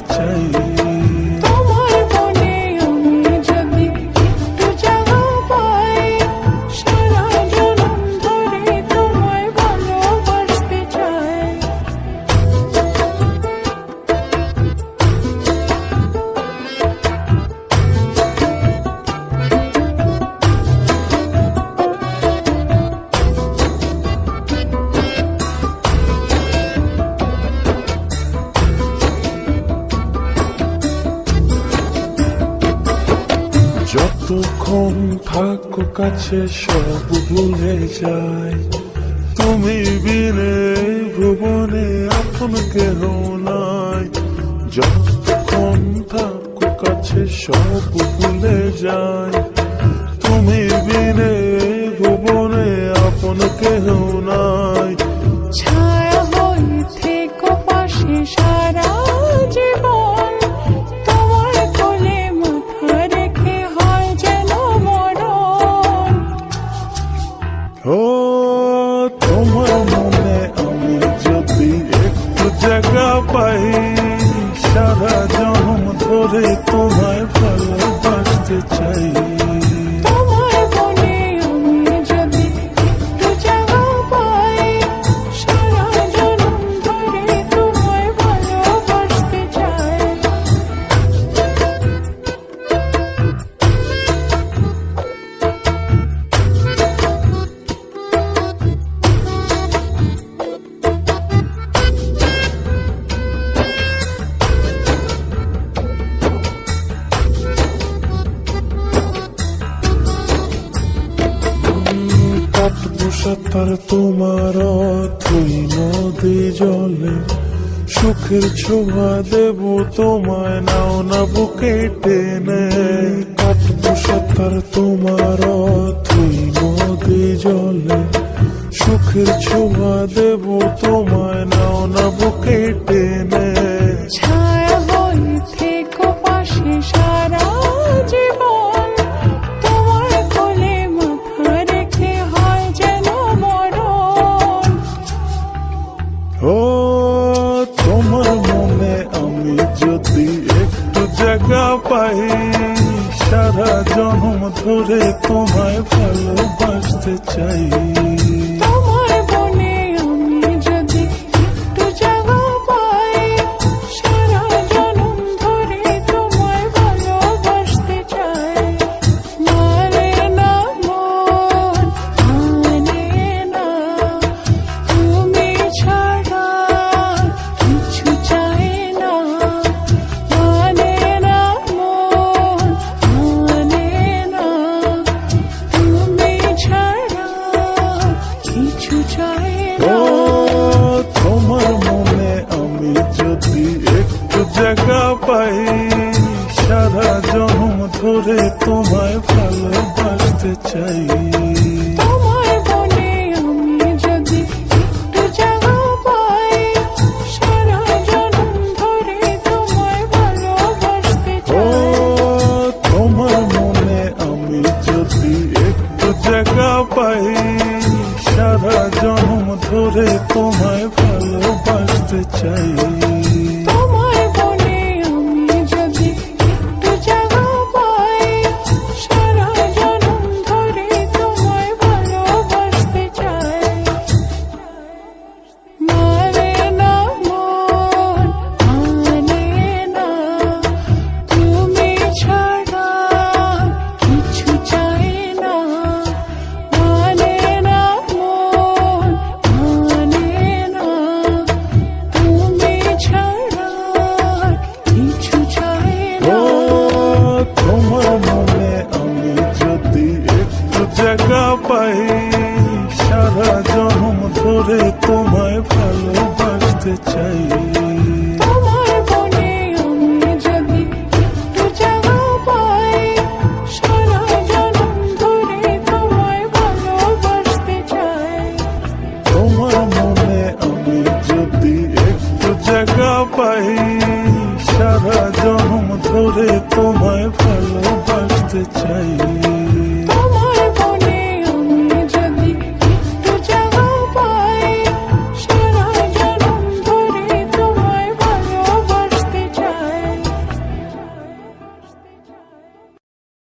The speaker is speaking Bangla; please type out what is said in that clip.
চাই যতক্ষণ থাকো কাছে সব ভুলে যায় তুমি বিনে ভুবনে আপন কেহ নাই। যতক্ষণ থাকো কাছে সব ভুলে যায় তুমি বিনে ভুবনে আপন কেহ নাই। ও তোমার মনে আমি যদি একটু জায়গা পাই সারা জন্ম ধরে তোমায় ভালোবাসতে চাই। সাত তার তোমার তুই নদী জলে। সুখের ছোঁয়া দেব তোমায়, নাও না বুকে টেনে। কত ও তোমার মনে আমি যদি একটু জায়গা পাই সারা জন্ম ধরে তোমায় ভালোবাসতে চাই। জায়গা পাই সারা জন্ম ধরে তোমায় ভালোবাসতে চাই